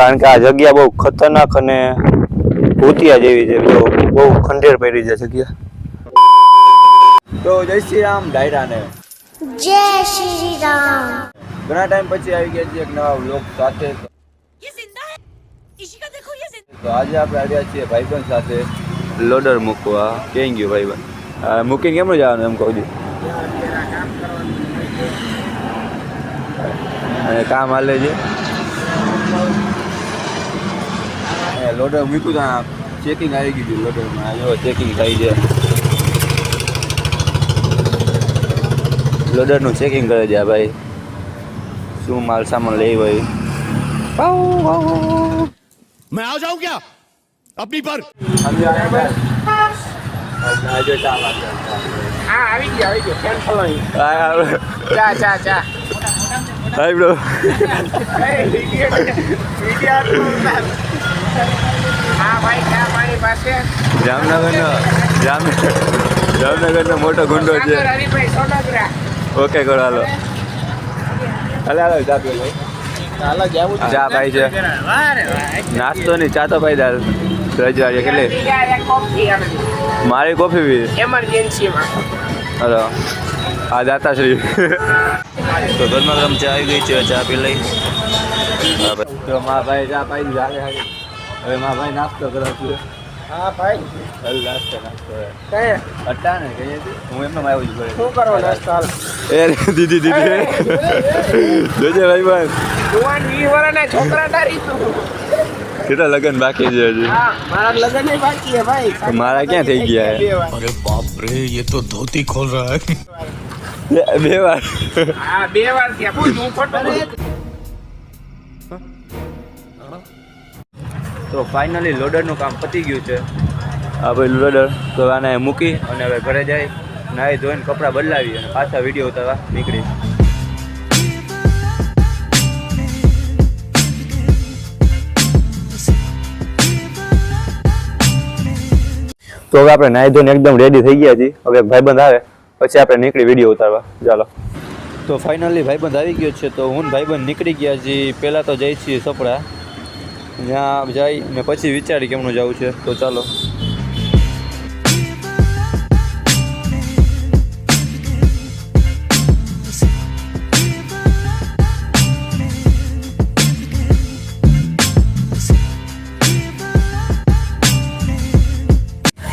કારણ કે આ જગ્યા બહુ ખતરનાક અને ભૂતિયા જેવી છે બહુ ખંડેર પડી છે જગ્યા. તો જય શ્રી રામ ડાયરાને. જય શ્રી રામ. ઘણા ટાઈમ પછી આવી ગયા છે એક નવા વ્લોગ સાથે. તો આજે આપણે આવ્યા છીએ ભાઈબંધ સાથે. લોડર મૂકવા. કેમ ગયું ભાઈબંધ? મૂકીને કેમ જવાનું એમ કહું છું? અને કામ હાલે છે. લોડર મૂક્યું ત્યાં ચેકિંગ આવી ગયું હતું લોડરમાં જો ચેકિંગ થઈ છે લોડરનું ચેકિંગ કરે છે આ ભાઈ શું માલ સામાન લઈ હોય मैं आ जाऊं क्या अपनी पर હા આવી ગયો આવી ગયો ફેન ફોલોઈંગ ચા ચા ચા હાય બ્રો હા ભાઈ ચા મારી પાસે જામનગરનો જામ જામનગરનો મોટો ગુંડો છે. ઓકે કરો હાલો. હાલે હાલો જા પીઓ ચા ભાઈ છે. નાસ્તો નહીં ચા તો ભાઈ દાલ રજવાડીએ કેટલી મારી કોફી પી. એમરજન્સીમાં હલો. આ દાતા શ્રી તો ગરમા ગરમ ચા આવી ગઈ છે ચા પી લઈ. તો મા ભાઈ ચા પાઈ દીધી હવે મારા ભાઈ નાસ્તો કરો છું. હા ભાઈ. ચાલ નાસ્તો નાસ્તો. કઈ? અટા ને કઈ હું એમ આવ્યો છું. ઘરે શું કરો નાસ્તો એ દીદી દીદી. જોજે ભાઈ ભાઈ. જુવાન વી વરાને છોકરા તારી તું. કેટલા લગન બાકી છે હજી? મારા લગન બાકી છે ભાઈ. મારા ક્યાં થઈ ગયા? હે અરે બાપ રે ये तो ધોતી ખોલ રહા બે વાર. હા બે વાર થયા. પૂછ હું ફોટો તો ફાઇનલી લોડરનું કામ પતી ગયું છે. આ ભાઈ લોડર તો આને મૂકી અને હવે ઘરે જાય નાહી ધોઈને કપડાં બદલાવી અને પાછા વીડિયો ઉતારવા નીકળી. તો હવે આપણે નાહી ધોઈને એકદમ રેડી થઈ ગયા છીએ. હવે ભાઈબંધ આવે પછી આપણે નીકળી વીડિયો ઉતારવા. ચાલો. તો ફાઇનલી ભાઈબંધ આવી ગયો છે તો હું ભાઈબંધ નીકળી ગયા છીએ. પહેલાં તો જઈ છીએ સપડા. ત્યાં જઈ ને પછી વિચારી કેમનું જવું છે. તો ચાલો.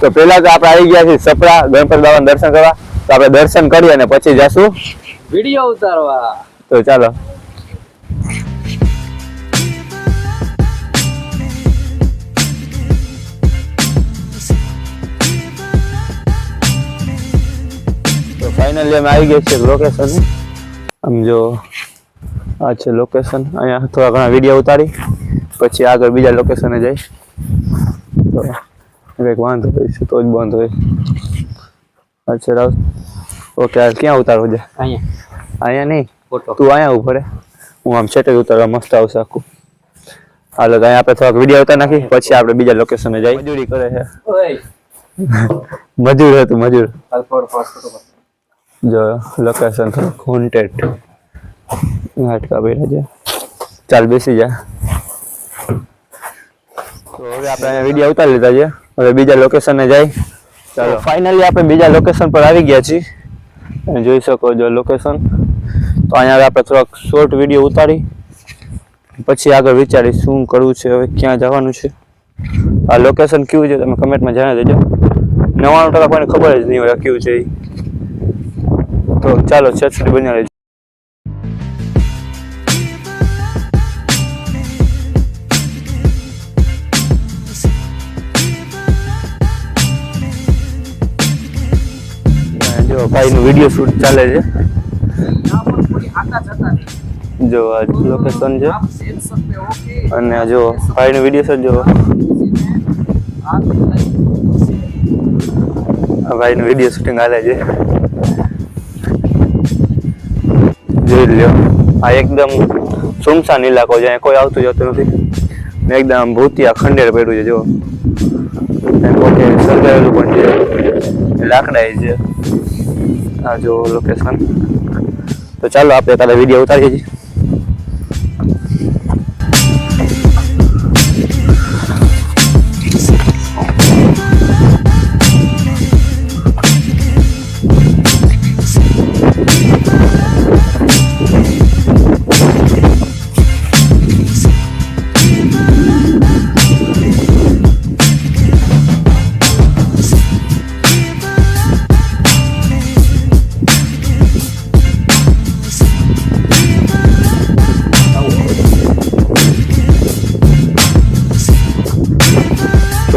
તો પેલા તો આપણે આવી ગયા છીએ સપરા ગણપતિ બાબાના દર્શન કરવા. તો આપણે દર્શન કરીએ અને પછી જશું. વીડિયો ઉતારવા. તો ચાલો. ફાઇનલી અમે આવી ગયા છીએ લોકેશન આમ જો આ છે લોકેશન અહીંયા થોડા ઘણા વીડિયો ઉતારી પછી આગળ બીજા લોકેશને જઈ। તો કંઈક વાંધો હોય છે તો જ બંધ હોય। અચ્છા રાવ ઓકે આ ક્યાં ઉતારવું છે? અહીંયા. અહીંયા નહીં? ફોટો તું અહીંયા ઊભો રે. હું આમ સેટલ ઉતારવા મસ્ત આવશે આખું. હાલો તો અહીંયા આપણે થોડાક વીડિયો ઉતાર નાખી પછી આપણે બીજા લોકેશને જઈ. મજૂરી કરે છે. ઓય મજૂર. હતું મજૂર જો લોકેશન થોડું કોન્ટેક્ટ નાટકા બેઠા છે. ચાલ બેસી જા. તો હવે આપણે વીડિયો ઉતારી લીધા છે. હવે બીજા લોકેશને જાય. ચાલો. ફાઇનલી આપણે બીજા લોકેશન પર આવી ગયા છીએ. અને જોઈ શકો છો લોકેશન તો અહીંયા આપણે થોડાક શોર્ટ વીડિયો ઉતારી. પછી આગળ વિચારી શું કરવું છે હવે ક્યાં જવાનું છે. આ લોકેશન કેવું છે તમે કમેન્ટમાં જણાવી દેજો. નવ્વાણું ટકા કોઈને ખબર જ નહીં હોય કેવું છે એ ચાલો છેદ સુધી બની રહેજો. જો ભાઈનું વીડિયો શૂટ ચાલે છે. જો લોકેશન છે. અને જો ભાઈનું વીડિયો શૂટ જો. આ ભાઈનું વીડિયો શૂટિંગ હાલે છે. જોઈ લ્યો આ એકદમ સુમસાન ઇલાકો છે કોઈ આવતું જતું નથી. ને એકદમ ભૂતિયા ખંડેર પડ્યું છે જો પોતે સર્જાયેલું પણ છે લાકડા છે. આ જો લોકેશન તો ચાલો, આપણે તારા વીડિયો ઉતારીએ છીએ.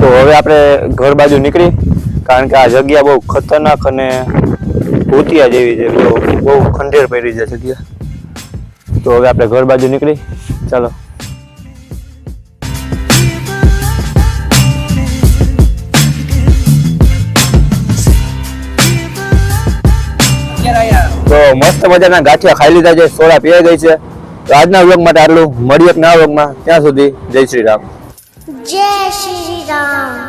તો હવે આપણે ઘર બાજુ નીકળી, કારણ કે આ જગ્યા બહુ ખતરનાક અને ભૂતિયા જેવી છે. બહુ ખંડેર પડી છે જગ્યા. તો હવે આપણે ઘર બાજુ નીકળી. ચાલો. તો મસ્ત મજાના ગાંઠિયા ખાઈ લીધા છે, સોડા પીવાઈ ગઈ છે. તો આજના વ્લોગ માટે આટલું. મળીએ નવા વ્લોગમાં. ત્યાં સુધી જય શ્રી રામ. जय श्री राम